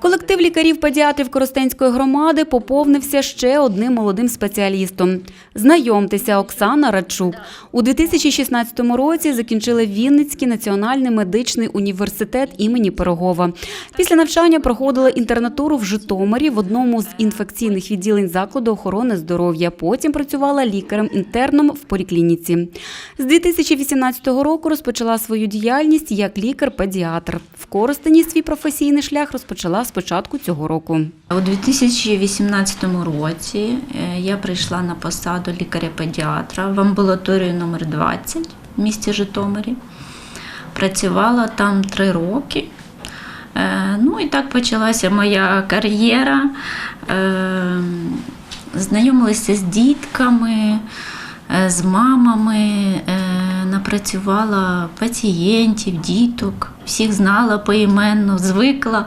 Колектив лікарів-педіатрів Коростенської громади поповнився ще одним молодим спеціалістом. Знайомтеся, Оксана Радчук. У 2016 році закінчила Вінницький національний медичний університет імені Пирогова. Після навчання проходила інтернатуру в Житомирі в одному з інфекційних відділень закладу охорони здоров'я. Потім працювала лікарем-інтерном в поліклініці. З 2018 року розпочала свою діяльність як лікар-педіатр. В Коростені свій професійний шлях розпочала з початку цього року. У 2018 році е, я прийшла на посаду лікаря-педіатра в амбулаторію номер 20 в місті Житомирі. Працювала там три роки. Е, Ну і так почалася моя кар'єра. Е, Знайомилася з дітками, з мамами, е, напрацювала пацієнтів, діток, всіх знала поіменно, звикла.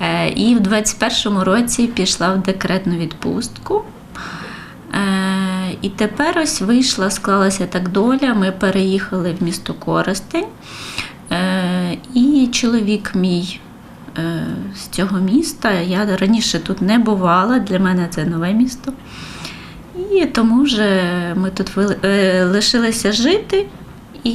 Е, І в 21-му році пішла в декретну відпустку. Е, І тепер ось вийшла, склалася так доля. Ми переїхали в місто Коростень. Е, І чоловік мій з цього міста. Я раніше тут не бувала, для мене це нове місто. І тому вже ми тут лишилися жити, і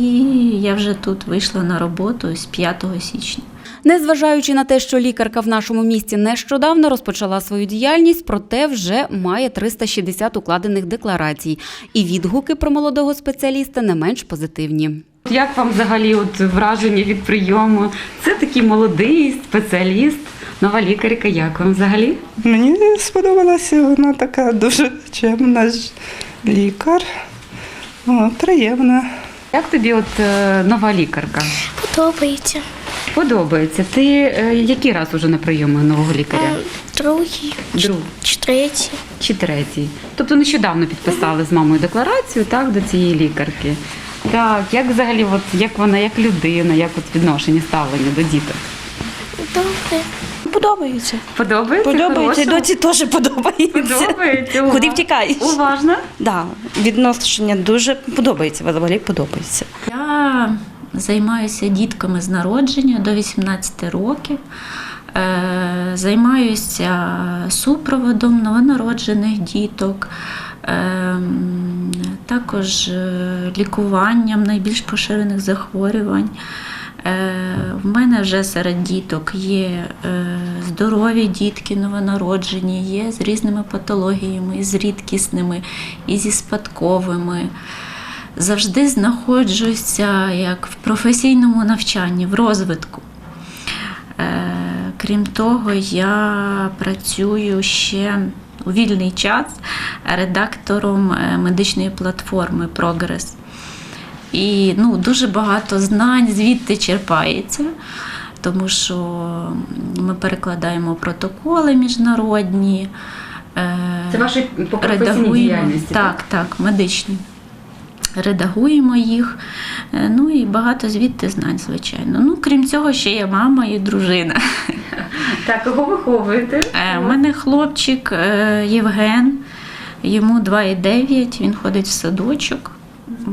я вже тут вийшла на роботу з 5 січня. Незважаючи на те, що лікарка в нашому місті нещодавно розпочала свою діяльність, проте вже має 360 укладених декларацій. І відгуки про молодого спеціаліста не менш позитивні. Як вам взагалі от враження від прийому? Це такий молодий спеціаліст, нова лікарка. Як вам взагалі? Мені сподобалася вона така дуже чемна ж лікар. О, приємна. Як тобі от е, нова лікарка? Подобається. Подобається. Ти е, який раз уже на прийомі нового лікаря? Е, Другий Друг чи третій. чи третій? Тобто нещодавно підписали з мамою декларацію так, до цієї лікарки. Так, як взагалі, от, як вона, як людина, як от відношення, ставлення до діток? Добре. Подобається. Подобається? Подобається, і доці теж подобається. Подобається. Куди втікаєш? Уважно. Да, відношення дуже подобається, взагалі подобається. Я займаюся дітками з народження до 18 років. Е, Займаюся супроводом новонароджених діток, е, також е, лікуванням найбільш поширених захворювань. В мене вже серед діток є е, здорові дітки новонароджені, є з різними патологіями, і з рідкісними, і зі спадковими завжди знаходжуся як в професійному навчанні, в розвитку. Е, Крім того, я працюю ще у вільний час редактором е, медичної платформи Прогрес. І ну, дуже багато знань звідти черпається, тому що ми перекладаємо протоколи міжнародні. е, Це ваші по професійній діяльності, Так, так, медичні. Редагуємо їх. Е, Ну і багато звідти знань, звичайно. Ну, крім цього, ще є мама і дружина. Так, кого виховуєте? Е, У мене хлопчик е, Євген, йому 2,9, він ходить в садочок.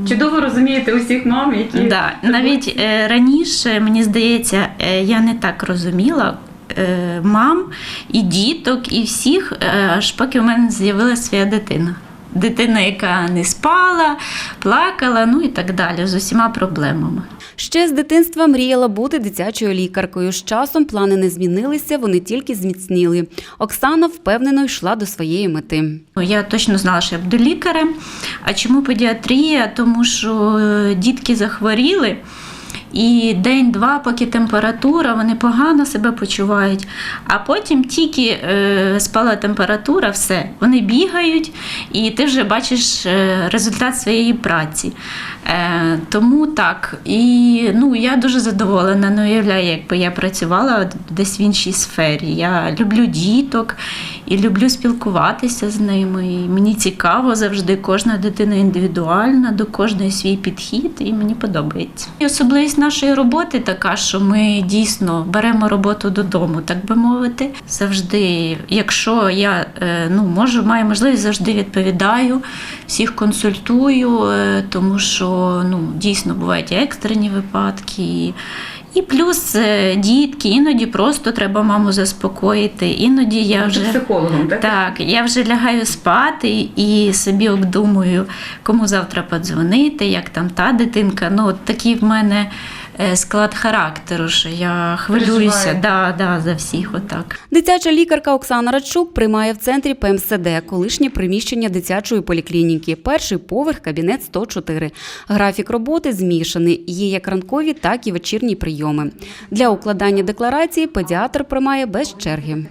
Чудово розумієте усіх мам, які Да. Навіть е, раніше, мені здається, е, я не так розуміла. е, Мам і діток, і всіх, е, аж поки в мене з'явилася своя дитина. Дитина, яка не спала, плакала, ну і так далі, з усіма проблемами. Ще з дитинства мріяла бути дитячою лікаркою. З часом плани не змінилися, вони тільки зміцніли. Оксана впевнено йшла до своєї мети. Ну, Я точно знала, що я буду лікарем. А чому педіатрія? Тому що е, дітки захворіли. І день-два, поки температура, вони погано себе почувають. А потім тільки е, спала температура, все, вони бігають, і ти вже бачиш е, результат своєї праці. Е, тому так. І ну, я дуже задоволена, не уявляю, якби я працювала десь в іншій сфері. Я люблю діток і люблю спілкуватися з ними. І мені цікаво завжди, кожна дитина індивідуальна, до кожної свій підхід, і мені подобається. І особливість нашої роботи така, що ми дійсно беремо роботу додому, так би мовити. Завжди, якщо я е, ну, можу, маю можливість, завжди відповідаю, всіх консультую, е, тому що ну, дійсно бувають екстрені випадки. І, плюс е, дітки, іноді просто треба маму заспокоїти, іноді я вже Психологом, так? так, я вже лягаю спати і собі обдумую, кому завтра подзвонити, як там та дитинка. Ну, от такі в мене склад характеру, що я хвилююся да, да, за всіх. Отак. Дитяча лікарка Оксана Радчук приймає в центрі ПМСД, колишнє приміщення дитячої поліклініки, перший поверх, кабінет 104. Графік роботи змішаний. Є як ранкові, так і вечірні прийоми. Для укладання декларації педіатр приймає без черги.